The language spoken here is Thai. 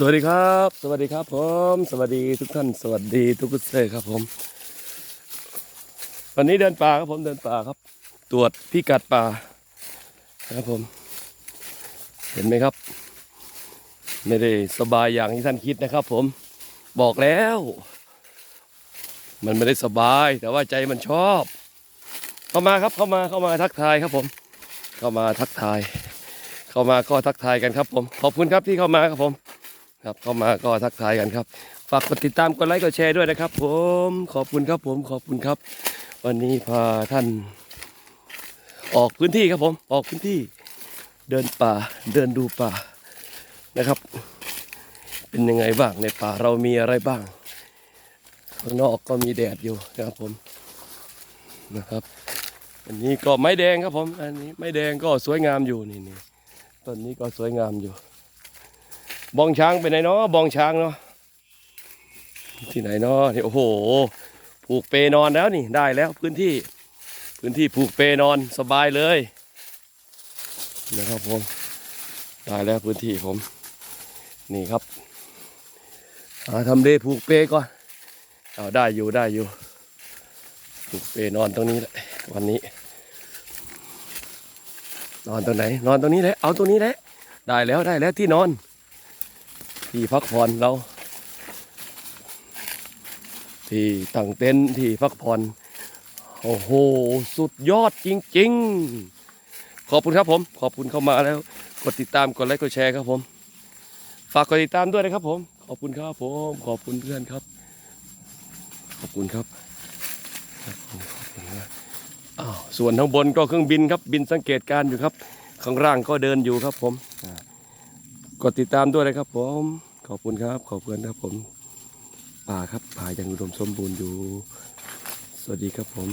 สวัสดีครับ สวัสดีครับผม สวัสดีทุกท่าน สวัสดีทุกท่านครับผม วันนี้เดินป่าครับผมเดินป่าครับ ตรวจพิกัดป่านะครับผม เห็นไหมครับ ไม่ได้สบายอย่างที่ท่านคิดนะครับ ผมบอกแล้ว มันไม่ได้สบาย แต่ว่าใจมันชอบ เข้ามาครับเข้ามาเข้ามาทักทายครับผม เข้ามาทักทาย เข้ามาก็ทักทายกันครับผม ขอบคุณครับที่เข้ามาครับผม ครับเข้ามาก็ทักทายกันครับ ฝากกดติดตามกดไลค์กดแชร์ด้วยนะครับ ผมขอบคุณครับผมขอบคุณครับ วันนี้พาท่าน ออกพื้นที่ครับผมออกพื้นที่ เดินป่าเดินดูป่านะครับ เป็นยังไงบ้างในป่าเรามีอะไรบ้างข้างนอกก็มีแดดอยู่นะครับผมนะครับอันนี้ก็ไม้แดงครับผม อันนี้ไม้แดงก็สวยงามอยู่นี่นี่ต้นนี้ก็สวยงามอยู่ บองช้างไปไหนเนาะบองช้างเนาะที่ไหนเนาะนี่โอ้โหผูกเปนอนแล้วนี่ได้แล้วพื้นที่พื้นที่ผูกเปนอนสบายเลยนะครับผมได้แล้วพื้นที่ผมนี่ครับหาทำเลผูกเปก่อนเอาได้อยู่ได้อยู่ผูกเปนอนตรงนี้แหละวันนี้ นอนตรงไหน นอนตรงนี้แหละเอาตรงนี้แหละได้แล้วได้แล้วที่นอน ที่พักผ่อนเรา ที่ตั้งเต็นท์ที่พักผ่อนโอ้โห สุดยอดจริง ๆ ขอบคุณครับผม ขอบคุณเข้ามาแล้ว กดติดตามกดไลค์กดแชร์ครับผม ฝากกดติดตามด้วยนะครับผม ขอบคุณครับผม ขอบคุณเพื่อนครับ ขอบคุณครับอ้าวส่วนข้างบนก็เครื่องบินครับ บินสังเกตการอยู่ครับ ข้างล่างก็เดินอยู่ครับผมอ่า กดติดตามด้วยนะครับผมขอบคุณครับขอบคุณครับผมป่าครับป่ายังอุดมสมบูรณ์อยู่ สวัสดีครับผม